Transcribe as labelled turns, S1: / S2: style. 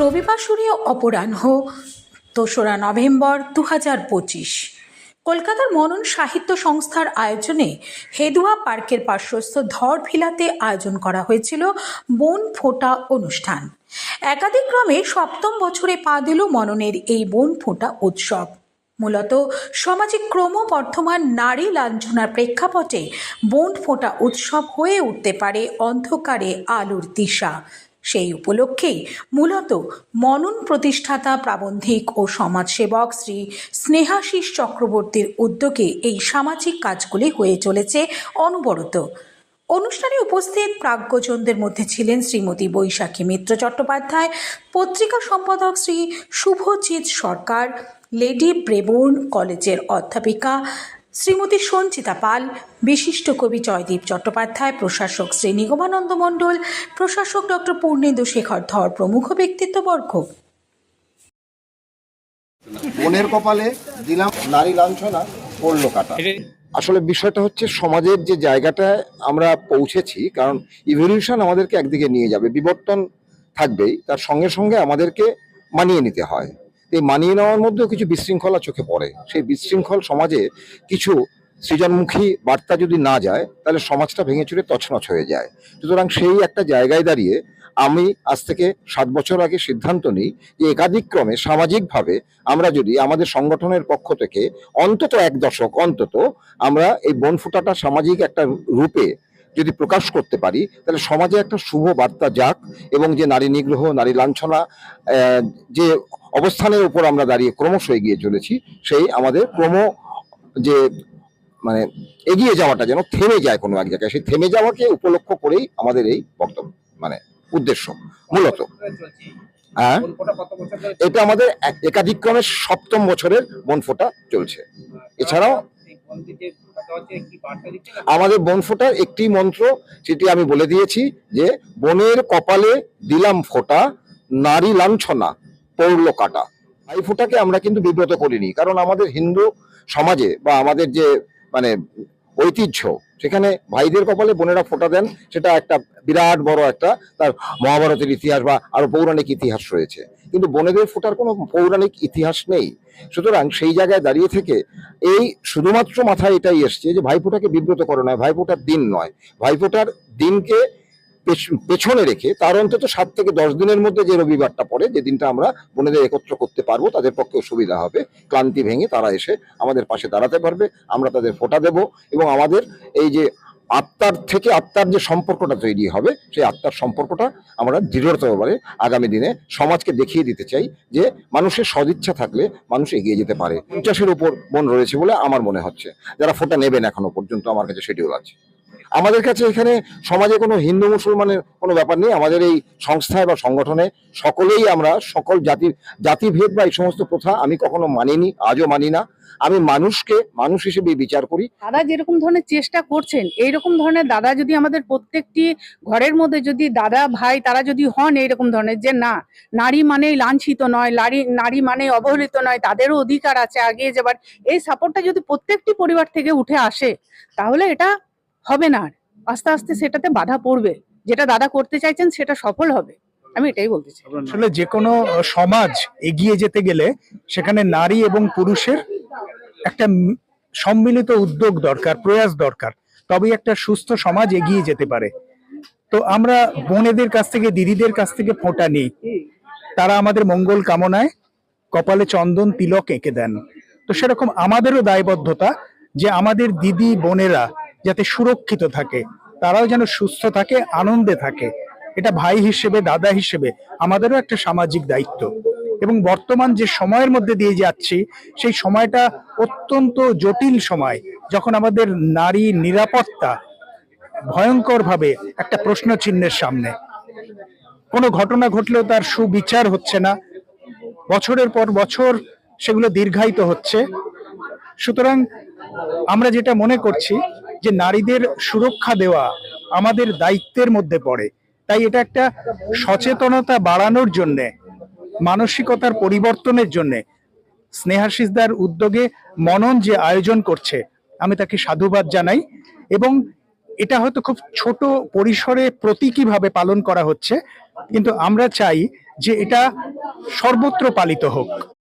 S1: রবিবাসরীয় অপরাহ্ন, দোসরা নভেম্বর দু হাজার পঁচিশ। কলকাতার মনন সাহিত্য সংস্থার আয়োজনে হেদুয়া পার্কের পার্শ্বস্থ ধরভিলাতে আয়োজন করা হয়েছিল বন ফোঁটা অনুষ্ঠান। একাধিক ক্রমে সপ্তম বছরে পা দিল মননের এই বন ফোঁটা উৎসব। মূলত সামাজিক ক্রমবর্ধমান নারী লাঞ্ছনার প্রেক্ষাপটে বন ফোঁটা উৎসব হয়ে উঠতে পারে অন্ধকারে আলোর দিশা। সেই উপলক্ষেই মূলত মনন প্রতিষ্ঠাতা প্রাবন্ধিক ও সমাজসেবক শ্রী স্নেহাশিস চক্রবর্তীর উদ্যোগে এই সামাজিক কাজগুলি হয়ে চলেছে অনবরত। অনুষ্ঠানে উপস্থিত প্রাজ্ঞজনদের মধ্যে ছিলেন শ্রীমতী বৈশাখী মিত্র চট্টোপাধ্যায়, পত্রিকা সম্পাদক শ্রী শুভজিৎ সরকার, লেডি ব্রেবোর্ন কলেজের অধ্যাপিকা শ্রীমতী সঞ্চিতা পাল বিশিষ্ট কবি জয়দীপ চট্টোপাধ্যায় প্রশাসক শ্রী নিগমানন্দ মণ্ডল প্রশাসক ডক্টর পূর্ণেন্দু শেখর ধর প্রমুখ ব্যক্তিত্ববর্গ।
S2: বনের কপালে দিলাম নারী লাঞ্ছনা পড়ল কাটা আসলে বিষয়টা হচ্ছে সমাজের যে জায়গাটায় আমরা পৌঁছেছি কারণ ইভলিউশন আমাদেরকে একদিকে নিয়ে যাবে বিবর্তন থাকবেই তার সঙ্গে সঙ্গে আমাদেরকে মানিয়ে নিতে হয়। এই মানিয়ে নেওয়ার মধ্যেও কিছু বিশৃঙ্খলা চোখে পড়ে। সেই বিশৃঙ্খল সমাজে কিছু সৃজনমুখী বার্তা যদি না যায়, তাহলে সমাজটা ভেঙে চুরে তছনছ হয়ে যায়। সুতরাং সেই একটা জায়গায় দাঁড়িয়ে আমি আজ থেকে সাত বছর আগে সিদ্ধান্ত নিই যে একাধিক ক্রমে সামাজিকভাবে আমরা যদি আমাদের সংগঠনের পক্ষ থেকে অন্তত এক দশক অন্তত আমরা এই বনফুটাটা সামাজিক একটা রূপে যদি প্রকাশ করতে পারি, তাহলে সমাজে একটা শুভ বার্তা যাক এবং যে নারী নিগ্রহ, নারী লাঞ্ছনা যে অবস্থানের উপর আমরা দাঁড়িয়ে ক্রমশ এগিয়ে চলেছি, সেই আমাদের ক্রম যে মানে এগিয়ে যাওয়াটা যেন থেমে যায় কোনো এক জায়গায়। সেই থেমে যাওয়াকে উপলক্ষ করেই আমাদের এই বক্তব্য মানে উদ্দেশ্য, মূলত। হ্যাঁ? এটা আমাদের এক- একাধিক সপ্তম বছরের বনফোঁটা চলছে। এছাড়াও আমাদের বন ফোটার একটি মন্ত্র, সেটি আমি বলে দিয়েছি যে, বনের কপালে দিলাম ফোটা, নারী লাঞ্ছনা, পৌর্ল কাটা। এই ফোটাকে আমরা কিন্তু বিব্রত করিনি, কারণ আমাদের হিন্দু সমাজে বা আমাদের যে মানে ঐতিহ্য সেখানে ভাইদের কপালে বোনেরা ফোটা দেন, সেটা একটা বিরাট বড় একটা তার মহাভারতের ইতিহাস বা আরও পৌরাণিক ইতিহাস রয়েছে। কিন্তু বোনেদের ফোটার কোনো পৌরাণিক ইতিহাস নেই। সুতরাং সেই জায়গায় দাঁড়িয়ে থেকে এই শুধুমাত্র মাথায় এটাই এসছে যে ভাইফোঁটাকে বিব্রত করে নয়, ভাইফোঁটার দিন নয়। ভাইফোঁটার দিনকে পেছনে রেখে তার অন্তত সাত থেকে দশ দিনের মধ্যে যে রবিবারটা পড়ে, যে দিনটা আমরা বোনেদের একত্র করতে পারব, তাদের পক্ষেও সুবিধা হবে। ক্লান্তি ভেঙে তারা এসে আমাদের পাশে দাঁড়াতে পারবে, আমরা তাদের ফোঁটা দেব এবং আমাদের এই যে আত্মার থেকে আত্মার যে সম্পর্কটা তৈরি হবে, সেই আত্মার সম্পর্কটা আমরা দৃঢ়তরভাবে আগামী দিনে সমাজকে দেখিয়ে দিতে চাই যে মানুষের সদিচ্ছা থাকলে মানুষ এগিয়ে যেতে পারে। পঞ্চাশের উপর মন রয়েছে বলে আমার মনে হচ্ছে। যারা ফোটা নেবেন এখনও পর্যন্ত, আমার কাছে শিডিউল আছে। আমাদের কাছে এখানে সমাজে কোনো হিন্দু মুসলমানের কোনো ব্যাপার নেই। আমাদের এই সংস্থায় বা সংগঠনে সকলেই আমরা, সকল জাতি জাতিভেদ বা এই সমস্ত প্রথা আমি কখনো মানিনি, আজও মানি না। আমি মানুষকে, মানুষ হিসেবে বিচার করি।
S3: দাদা যেরকম ধরনের চেষ্টা করছেন, এইরকম ধরনের দাদা যদি আমাদের প্রত্যেকটি ঘরের মধ্যে যদি দাদা, ভাই তারা যদি হন এইরকম ধরনের যে না, নারী মানেই লাঞ্ছিত নয়, নারী নারী মানে অবহেলিত নয়, তাদেরও অধিকার আছে আগিয়ে যাবার। এই সাপোর্টটা যদি প্রত্যেকটি পরিবার থেকে উঠে আসে, তাহলে এটা হবে না আর। আস্তে আস্তে সেটাতে বাধা পড়বে। যেটা দাদা করতে চাইছেন সেটা সফল হবে। আমি এটাই বলতে চাই।
S4: আসলে যে কোনো সমাজ এগিয়ে যেতে গেলে সেখানে নারী এবং পুরুষের একটা সম্মিলিত উদ্যোগ দরকার, প্রয়াস দরকার। তবেই একটা সুস্থ সমাজ এগিয়ে যেতে পারে। তো আমরা বোনেদের কাছ থেকে, দিদিদের কাছ থেকে ফোঁটা নিই। তারা আমাদের মঙ্গল কামনায় কপালে চন্দন তিলক এঁকে দেন। তো সেরকম আমাদেরও দায়বদ্ধতা যে আমাদের দিদি, বোনেরা যাতে সুরক্ষিত থাকে। তারাও যেন সুস্থ থাকে, আনন্দে থাকে। এটা ভাই হিসেবে, দাদা হিসেবে আমাদেরও একটা সামাজিক দায়িত্ব। এবং বর্তমান যে সময়ের মধ্যে দিয়ে যাচ্ছি, সেই সময়টা অত্যন্ত জটিল সময়, যখন আমাদের নারী নিরাপত্তা ভয়ঙ্কর ভাবে একটা প্রশ্ন চিহ্নের সামনে। কোনো ঘটনা ঘটলেও তার সুবিচার হচ্ছে না। বছরের পর বছর সেগুলো দীর্ঘায়িত হচ্ছে। সুতরাং আমরা যেটা মনে করছি যে নারীদের সুরক্ষা দেওয়া আমাদের দায়িত্বের মধ্যে পড়ে। তাই এটা একটা সচেতনতা বাড়ানোর জন্যে, মানসিকতার পরিবর্তনের জন্য স্নেহাশিসদার উদ্যোগে মনন যে আয়োজন করছে, আমি তাকে সাধুবাদ জানাই এবং এটা হয়তো খুব ছোট পরিসরে প্রতীকীভাবে পালন করা হচ্ছে, কিন্তু আমরা চাই যে এটা সর্বত্র পালিত হোক।